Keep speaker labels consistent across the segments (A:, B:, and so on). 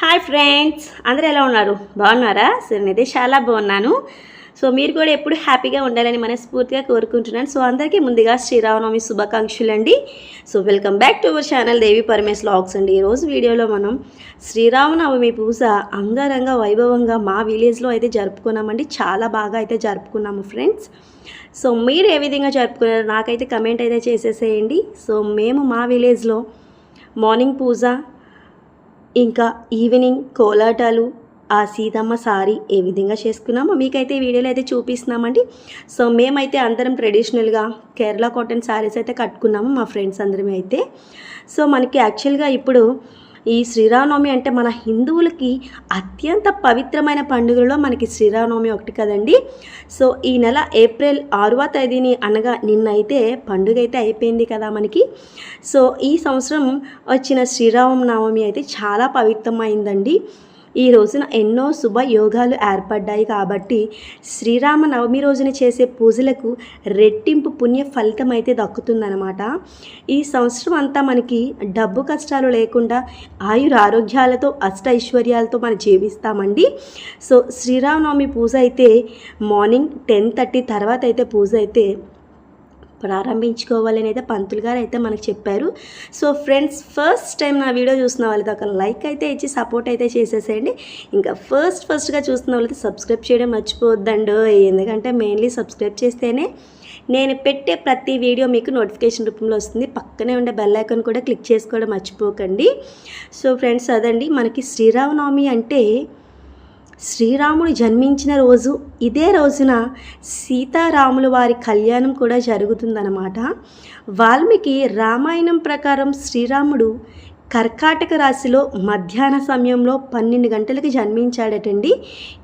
A: Hi friends అందరూ ఎలా ఉన్నారు? బాగున్నారా? సో నేనైతే చాలా బాగున్నాను. సో మీరు కూడా ఎప్పుడు హ్యాపీగా ఉండాలని మనస్ఫూర్తిగా కోరుకుంటున్నాను. సో అందరికీ ముందుగా శ్రీరామనవమి శుభాకాంక్షలు అండి so welcome back to our channel Devi Paramesh logs అండి. ఈరోజు వీడియోలో మనం శ్రీరామనవమి పూజ అంగరంగ వైభవంగా మా విలేజ్లో అయితే జరుపుకున్నామండి. చాలా బాగా అయితే జరుపుకున్నాము ఫ్రెండ్స్. సో మీరు ఏ విధంగా జరుపుకున్నారు? నాకైతే కమెంట్ అయితే చేసేసేయండి. సో మేము మా విలేజ్లో మార్నింగ్ పూజ ఇంకా ఈవినింగ్ కోలాటాలు ఆ సీతమ్మ సారీ ఏ విధంగా చేసుకున్నామో మీకైతే ఈ వీడియోలో అయితే చూపిస్తున్నామండి. సో మేమైతే అందరం ట్రెడిషనల్గా కేరళ కాటన్ శారీస్ అయితే కట్టుకున్నాము మా ఫ్రెండ్స్ అందరం అయితే. సో మనకి యాక్చువల్గా ఇప్పుడు ఈ శ్రీరామనవమి అంటే మన హిందువులకి అత్యంత పవిత్రమైన పండుగలలో మనకి శ్రీరామనవమి ఒకటి కదండి. సో ఈ నెల ఏప్రిల్ ఆరవ తేదీని అనగా నిన్నైతే పండుగ అయితే అయిపోయింది కదా మనకి. సో ఈ సంవత్సరం వచ్చిన శ్రీరామనవమి అయితే చాలా పవిత్రమైందండి. ఈ రోజున ఎన్నో శుభయోగాలు ఏర్పడ్డాయి కాబట్టి శ్రీరామ నవమి రోజున చేసే పూజలకు రెట్టింపు పుణ్య ఫలితం అయితే దక్కుతుందనమాట ఈ సంవత్సరం అంతా మనకి డబ్బు కష్టాలు లేకుండా ఆయుర ఆరోగ్యాలతో అష్ట ఐశ్వర్యాలతో మనం జీవిస్తామండి. సో శ్రీరామనవమి పూజ అయితే మార్నింగ్ టెన్ థర్టీ తర్వాత అయితే పూజ అయితే ప్రారంభించుకోవాలని అయితే పంతులు గారు అయితే మనకు చెప్పారు. సో ఫ్రెండ్స్ ఫస్ట్ టైం నా వీడియో చూసిన వాళ్ళతో ఒక లైక్ అయితే ఇచ్చి సపోర్ట్ అయితే చేసేసేయండి. ఇంకా ఫస్ట్ ఫస్ట్గా చూస్తున్న వాళ్ళతో సబ్స్క్రైబ్ చేయడం మర్చిపోవద్దండు ఎందుకంటే మెయిన్లీ సబ్స్క్రైబ్ చేస్తేనే నేను పెట్టే ప్రతి వీడియో మీకు నోటిఫికేషన్ రూపంలో వస్తుంది. పక్కనే ఉండే బెల్ ఐకాన్ కూడా క్లిక్ చేసుకోవడం మర్చిపోకండి. సో ఫ్రెండ్స్ అదండి మనకి శ్రీరామనవమి అంటే శ్రీరాముడు జన్మించిన రోజు ఇదే రోజున సీతారాముల వారి కళ్యాణం కూడా జరుగుతుందన్నమాట. వాల్మీకి రామాయణం ప్రకారం శ్రీరాముడు కర్కాటక రాశిలో మధ్యాహ్న సమయంలో పన్నెండు గంటలకు జన్మించాడటండి.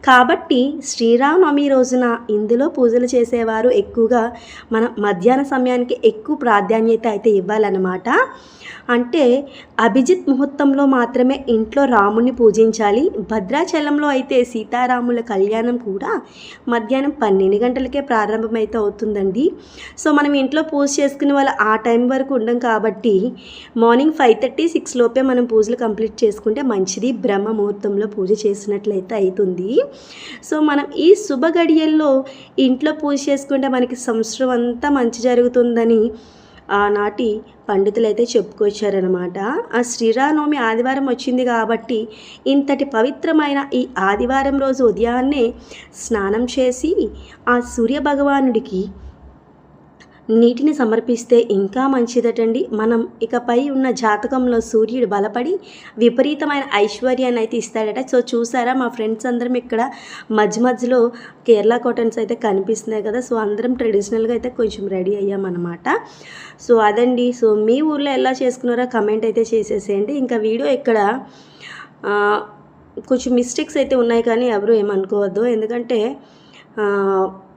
A: కాబట్టి శ్రీరామనవమి రోజున ఇందులో పూజలు చేసేవారు ఎక్కువగా మన మధ్యాహ్న సమయానికి ఎక్కువ ప్రాధాన్యత అయితే ఇవ్వాలన్నమాట. అంటే అభిజిత్ ముహూర్తంలో మాత్రమే ఇంట్లో రాముని పూజించాలి. భద్రాచలంలో అయితే సీతారాముల కళ్యాణం కూడా మధ్యాహ్నం పన్నెండు గంటలకే ప్రారంభమైతే అవుతుందండి. సో మనం ఇంట్లో పూజ చేసుకునే వాళ్ళు ఆ టైం వరకు ఉండం కాబట్టి మార్నింగ్ ఫైవ్ థర్టీ సిక్స్ లోపే మనం పూజలు కంప్లీట్ చేసుకుంటే మంచిది. బ్రహ్మ ముహూర్తంలో పూజ చేసినట్లయితే అవుతుంది సో మనం ఈ శుభ గడియల్లో ఇంట్లో పూజ చేసుకుంటే మనకి సంవత్సరం అంతా మంచి జరుగుతుందని ఆనాటి పండితులు అయితే చెప్పుకొచ్చారనమాట ఆ శ్రీరామనవమి ఆదివారం వచ్చింది కాబట్టి ఇంతటి పవిత్రమైన ఈ ఆదివారం రోజు ఉదయాన్నే స్నానం చేసి ఆ సూర్య భగవానుడికి నీటిని సమర్పిస్తే ఇంకా మంచిదటండి. మనం ఇకపై ఉన్న జాతకంలో సూర్యుడు బలపడి విపరీతమైన ఐశ్వర్యాన్ని అయితే ఇస్తాడట. సో చూసారా మా ఫ్రెండ్స్ అందరం ఇక్కడ మధ్య మధ్యలో కేరళ కాటన్స్ అయితే కనిపిస్తున్నాయి కదా. సో అందరం ట్రెడిషనల్గా అయితే కొంచెం రెడీ అయ్యామన్నమాట. సో అదండి. సో మీ ఊర్లో ఎలా చేసుకున్నారో కమెంట్ అయితే చేసేసేయండి. ఇంకా వీడియో ఇక్కడ కొంచెం మిస్టేక్స్ అయితే ఉన్నాయి కానీ ఎవరు ఏమనుకోవద్దు. ఎందుకంటే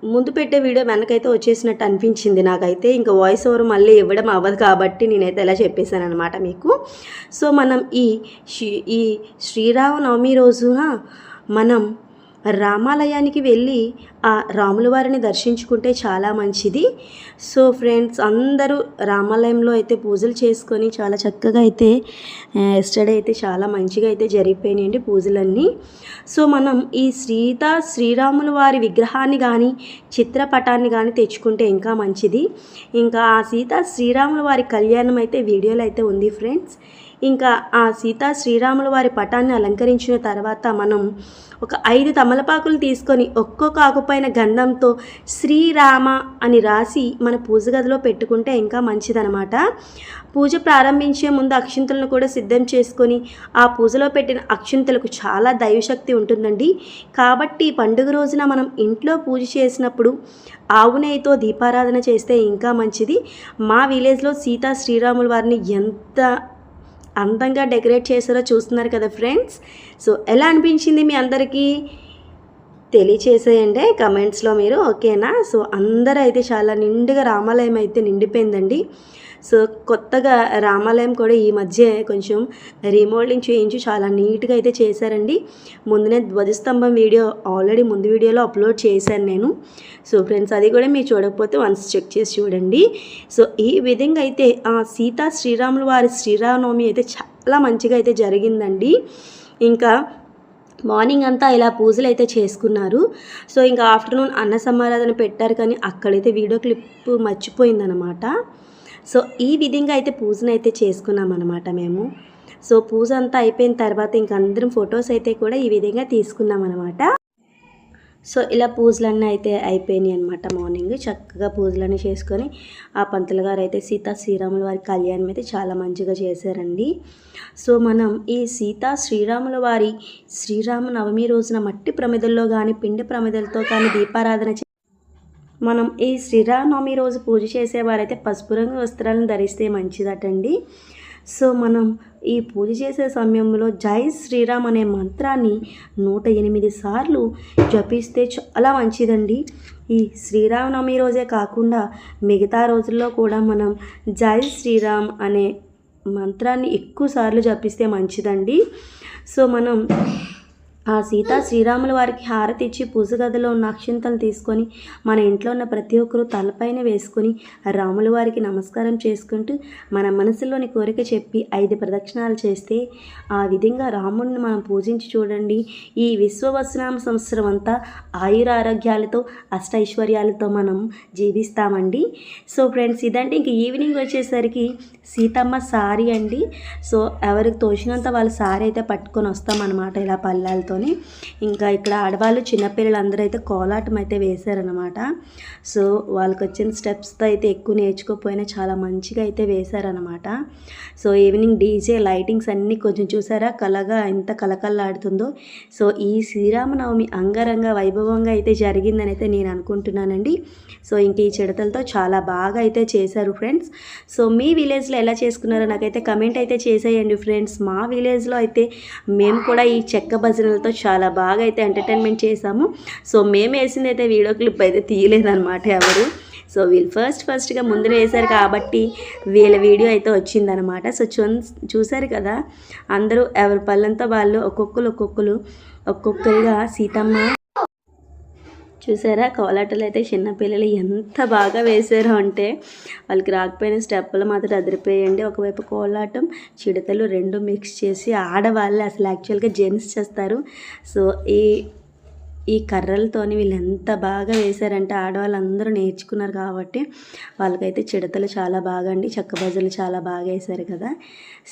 A: ముందు పెట్టే వీడియో వెనకైతే వచ్చేసినట్టు అనిపించింది నాకైతే. ఇంకా వాయిస్ ఓవర్ మళ్ళీ ఇవ్వడం అవ్వదు కాబట్టి నేనైతే ఎలా చెప్పేశాను అనమాట మీకు. సో మనం ఈ శ్రీ- ఈ శ్రీరామనవమి రోజున మనం రామాలయానికి వెళ్ళి ఆ రాముల వారిని దర్శించుకుంటే చాలా మంచిది. సో ఫ్రెండ్స్ అందరూ రామాలయంలో అయితే పూజలు చేసుకొని చాలా చక్కగా అయితే ఎస్టర్డే అయితే చాలా మంచిగా అయితే జరిగిపోయినాయండి పూజలన్నీ. సో మనం ఈ సీత శ్రీరాముల వారి విగ్రహాన్ని కానీ చిత్రపటాన్ని కానీ తెచ్చుకుంటే ఇంకా మంచిది. ఇంకా ఆ సీత శ్రీరాముల వారి కళ్యాణం అయితే వీడియోలో అయితే ఉంది ఫ్రెండ్స్. ఇంకా ఆ సీతా శ్రీరాముల వారి పటాన్ని అలంకరించిన తర్వాత మనం ఒక ఐదు తమలపాకులు తీసుకొని ఒక్కొక్క ఆకుపైన గంధంతో శ్రీరామ అని రాసి మన పూజ గదిలో పెట్టుకుంటే ఇంకా మంచిదనమాట పూజ ప్రారంభించే ముందు అక్షింతలను కూడా సిద్ధం చేసుకొని ఆ పూజలో పెట్టిన అక్షింతలకు చాలా దైవశక్తి ఉంటుందండి. కాబట్టి పండుగ రోజున మనం ఇంట్లో పూజ చేసినప్పుడు ఆవు నెయ్యితో దీపారాధన చేస్తే ఇంకా మంచిది. మా విలేజ్లో సీతా శ్రీరాముల వారిని ఎంత అందంగా డెకరేట్ చేశారో చూస్తున్నారు కదా ఫ్రెండ్స్. సో ఎలా అనిపించింది మీ అందరికీ? తెలియచేసేయండి. కమెంట్స్లో మీరు ఓకేనా? సో అందరూ అయితే చాలా నిండుగా రామాలయం అయితే నిండిపోయిందండి. సో కొత్తగా రామాలయం కూడా ఈ మధ్య కొంచెం రీమోడలింగ్ చేయించి చాలా నీట్గా అయితే చేశారండి. ముందునే ధ్వజస్తంభం వీడియో ఆల్రెడీ ముందు వీడియోలో అప్లోడ్ చేశాను నేను. సో ఫ్రెండ్స్ అది కూడా మీరు చూడకపోతే వన్స్ చెక్ చేసి చూడండి. సో ఈ విధంగా అయితే సీతా శ్రీరాములు వారి శ్రీరామనవమి అయితే చాలా మంచిగా అయితే జరిగిందండి. ఇంకా మార్నింగ్ అంతా ఇలా పూజలు అయితే చేసుకున్నారు. సో ఇంకా ఆఫ్టర్నూన్ అన్న సమారాధన పెట్టారు కానీ అక్కడైతే వీడియో క్లిప్ మర్చిపోయిందనమాట సో ఈ విధంగా అయితే పూజను అయితే చేసుకున్నాం అనమాట మేము. సో పూజ అంతా అయిపోయిన తర్వాత ఇంక అందరం ఫొటోస్ అయితే కూడా ఈ విధంగా తీసుకున్నాం అనమాట సో ఇలా పూజలన్నీ అయితే అయిపోయినాయి అనమాట మార్నింగ్. చక్కగా పూజలన్నీ చేసుకొని ఆ పంతులు గారు అయితే సీతా శ్రీరాముల వారి కళ్యాణం అయితే చాలా మంచిగా చేశారండి. సో మనం ఈ సీతా శ్రీరాముల వారి శ్రీరామ నవమి రోజున మట్టి ప్రమిదల్లో కానీ పిండి ప్రమిదలతో కానీ దీపారాధన మనం ఈ శ్రీరామనవమి రోజు పూజ చేసేవారైతే పసుపు రంగు వస్త్రాలను ధరిస్తే మంచిదటండి. సో మనం ఈ పూజ చేసే సమయంలో జై శ్రీరామ్ అనే మంత్రాన్ని నూట ఎనిమిది సార్లు జపిస్తే చాలా మంచిదండి. ఈ శ్రీరామనవమి రోజే కాకుండా మిగతా రోజుల్లో కూడా మనం జై శ్రీరామ్ అనే మంత్రాన్ని ఎక్కువ సార్లు జపిస్తే మంచిదండి. సో మనం ఆ సీత శ్రీరాముల వారికి హారతి ఇచ్చి పూజ గదిలో ఉన్న అక్షింతలు తీసుకొని మన ఇంట్లో ఉన్న ప్రతి ఒక్కరూ తలపైన వేసుకొని రాముల వారికి నమస్కారం చేసుకుంటూ మన మనసులోని కోరిక చెప్పి ఐదు ప్రదక్షిణాలు చేస్తే ఆ విధంగా రాముడిని మనం పూజించి చూడండి. ఈ విశ్వవసనామ సంవత్సరం అంతా ఆయుర ఆరోగ్యాలతో అష్టైశ్వర్యాలతో మనం జీవిస్తామండి. సో ఫ్రెండ్స్ ఇదంటే ఇంక ఈవినింగ్ వచ్చేసరికి సీతమ్మ సారీ అండి. సో ఎవరికి తోచినంత వాళ్ళ సారీ అయితే పట్టుకొని వస్తామన్నమాట ఇలా పల్లెలతో. పళ్ళాలతోని ఇంకా ఇక్కడ ఆడవాళ్ళు చిన్నపిల్లలు అందరూ అయితే కోలాటం అయితే వేశారనమాట సో వాళ్ళకి వచ్చిన స్టెప్స్తో అయితే ఎక్కువ నేర్చుకోకపోయినా చాలా మంచిగా అయితే వేశారనమాట సో ఈవినింగ్ డీజే లైటింగ్స్ అన్నీ కొంచెం చూసారా? కలగా ఎంత కలకల్లాడుతుందో సో ఈ శ్రీరామనవమి అంగరంగ వైభవంగా అయితే జరిగిందని అయితే నేను అనుకుంటున్నానండి. సో ఇంక ఈ చిడతలతో చాలా బాగా అయితే చేశారు ఫ్రెండ్స్. సో మీ విలేజ్లో ఎలా చేసుకున్నారో నాకైతే కమెంట్ అయితే చేసేయండి ఫ్రెండ్స్. మా విలేజ్లో అయితే మేము కూడా ఈ చెక్క భజనలతో చాలా బాగా అయితే ఎంటర్టైన్మెంట్ చేసాము సో మేము వేసింది అయితే వీడియో క్లిప్ అయితే తీయలేదన్నమాట ఎవరు. సో వీళ్ళు ఫస్ట్ ఫస్ట్గా ముందర వేశారు కాబట్టి వీళ్ళ వీడియో అయితే వచ్చిందనమాట సో చూ చూసారు కదా అందరూ ఎవరి పళ్ళంతా వాళ్ళు ఒక్కొక్కరు ఒక్కొక్కరు ఒక్కొక్కరిగా సీతమ్మ చూసారా? కోలాటలు అయితే చిన్నపిల్లలు ఎంత బాగా వేశారో అంటే వాళ్ళకి రాకపోయిన స్టెప్పులు మాత్రం అదిరిపోయండి ఒకవైపు కోలాటం చిడతలు రెండు మిక్స్ చేసి ఆడవాళ్ళు అసలు యాక్చువల్గా జెంట్స్ చేస్తారు. సో ఈ ఈ కర్రలతోని వీళ్ళు ఎంత బాగా వేశారంటే ఆడవాళ్ళందరూ నేర్చుకున్నారు కాబట్టి వాళ్ళకైతే చిడతలు చాలా బాగా అండి చెక్క బజలు చాలా బాగా వేశారు కదా.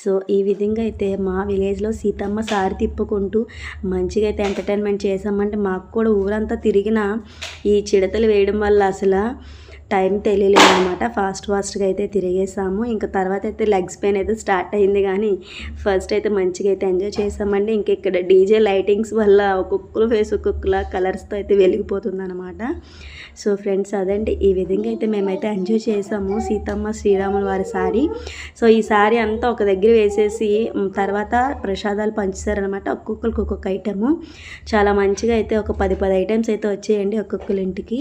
A: సో ఈ విధంగా అయితే మా విలేజ్లో సీతమ్మ సారి తిప్పుకుంటూ మంచిగా అయితే ఎంటర్టైన్మెంట్ చేసామంటే మాకు కూడా ఊరంతా తిరిగిన ఈ చిడతలు వేయడం వల్ల అసలు టైం తెలియలేదు అనమాట ఫాస్ట్ ఫాస్ట్గా అయితే తిరిగేసాము. ఇంకా తర్వాత అయితే లెగ్స్ పెయిన్ అయితే స్టార్ట్ అయింది కానీ ఫస్ట్ అయితే మంచిగా అయితే ఎంజాయ్ చేసామండి. ఇంక ఇక్కడ డీజే లైటింగ్స్ వల్ల ఒక్కొక్కరు ఫేస్ ఒక్కొక్కలా కలర్స్తో అయితే వెలిగిపోతుంది అనమాట సో ఫ్రెండ్స్ అదండి. ఈ విధంగా అయితే మేమైతే ఎంజాయ్ చేసాము. సీతమ్మ శ్రీరాముల వారి సారీ. సో ఈ సారీ అంతా ఒక దగ్గర వేసేసి తర్వాత ప్రసాదాలు పంచుతారనమాట ఒక్కొక్కరికి ఒక్కొక్క ఐటము చాలా మంచిగా అయితే ఒక పది పది ఐటమ్స్ అయితే వచ్చేయండి ఒక్కొక్కరి ఇంటికి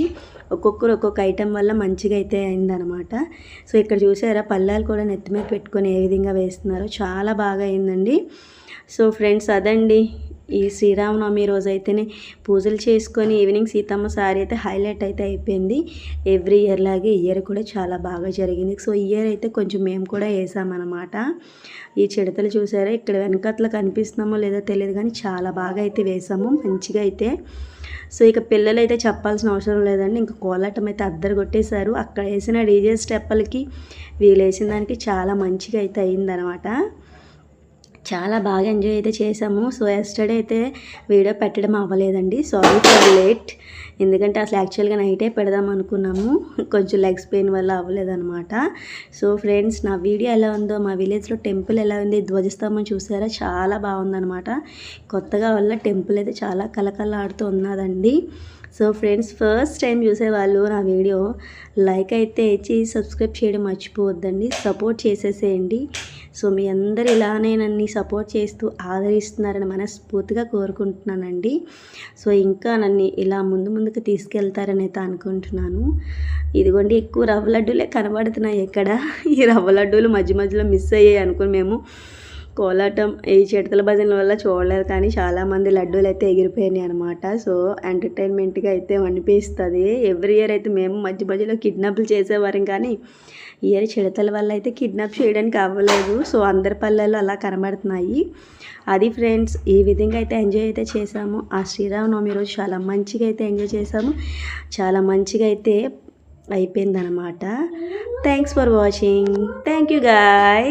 A: ఒక్కొక్కరు ఒక్కొక్క ఐటెం వల్ల మంచిగా అయితే అయిందనమాట. సో ఇక్కడ చూసారా పల్లాలు కూడా నెత్తి మీద పెట్టుకొని ఏ విధంగా వేస్తున్నారో చాలా బాగా అయిందండి. సో ఫ్రెండ్స్ అదండి. ఈ శ్రీరామనవమి రోజు అయితేనే పూజలు చేసుకొని ఈవినింగ్ సీతమ్మ సారీ అయితే హైలైట్ అయితే అయిపోయింది. ఎవ్రీ ఇయర్ లాగే ఇయర్ కూడా చాలా బాగా జరిగింది. సో ఇయర్ అయితే కొంచెం మేము కూడా వేసామన్నమాట ఈ చిడతలు చూసారా ఇక్కడ వెనకట్ల కనిపిస్తున్నామో లేదో తెలియదు కానీ చాలా బాగా అయితే వేసాము. మంచిగా అయితే సో ఇక పిల్లలు అయితే చెప్పాల్సిన అవసరం లేదండి. ఇంకా కోలాటం అయితే అద్దరు కొట్టేశారు. అక్కడ వేసిన డీజే స్టెప్పలకి వీళ్ళు వేసిన దానికి చాలా మంచిగా అయితే అయిందనమాట. చాలా బాగా ఎంజాయ్ అయితే చేసాము సో ఎస్టర్డే అయితే వీడియో పెట్టడం అవ్వలేదండి. సారీ ఫర్ లేట్ ఎందుకంటే అసలు యాక్చువల్గా నైటే పెడదాం అనుకున్నాము. కొంచెం లెగ్స్ పెయిన్ వల్ల అవ్వలేదన్నమాట. సో ఫ్రెండ్స్ నా వీడియో ఎలా ఉందో మా విలేజ్లో టెంపుల్ ఎలా ఉంది ధ్వజస్తంభం చూసారా? చాలా బాగుందన్నమాట. కొత్తగా వల్ల టెంపుల్ అయితే చాలా కలకలాడుతూ ఉన్నదండి. సో ఫ్రెండ్స్ ఫస్ట్ టైం చూసేవాళ్ళు నా వీడియో లైక్ అయితే ఇచ్చి సబ్స్క్రైబ్ చేయడం మర్చిపోవద్దండి సపోర్ట్ చేసేసేయండి. సో మీ అందరు ఇలానే నన్ను సపోర్ట్ చేస్తూ ఆదరిస్తున్నారని మనస్ఫూర్తిగా కోరుకుంటున్నానండి. సో ఇంకా నన్ను ఇలా ముందు ముందుకు తీసుకెళ్తారని అయితే అనుకుంటున్నాను. ఇదిగోండి ఎక్కువ రవ్వ లడ్డూలే కనబడుతున్నాయి ఎక్కడ? ఈ రవ్వ లడ్డూలు మధ్య మధ్యలో మిస్ అయ్యాయి అనుకుని మేము కోలాటం ఈ చిడతల భజనల వల్ల చూడలేదు కానీ చాలామంది లడ్డూలు అయితే ఎగిరిపోయినాయి అనమాట సో ఎంటర్టైన్మెంట్గా అయితే అనిపిస్తుంది. ఎవ్రీ ఇయర్ అయితే మేము మధ్య మధ్యలో కిడ్నాప్లు చేసేవారం కానీ ఈ ఇయర్ చిడతల వల్ల అయితే కిడ్నాప్ చేయడానికి అవ్వలేదు. సో అందరి పల్లెల్లో అలా కనబడుతున్నాయి. అది ఫ్రెండ్స్ ఈ విధంగా అయితే ఎంజాయ్ అయితే చేసాము ఆ శ్రీరామనవమి రోజు చాలా మంచిగా అయితే ఎంజాయ్ చేసాము చాలా మంచిగా అయితే అయిపోయిందనమాట thanks for watching thank you guy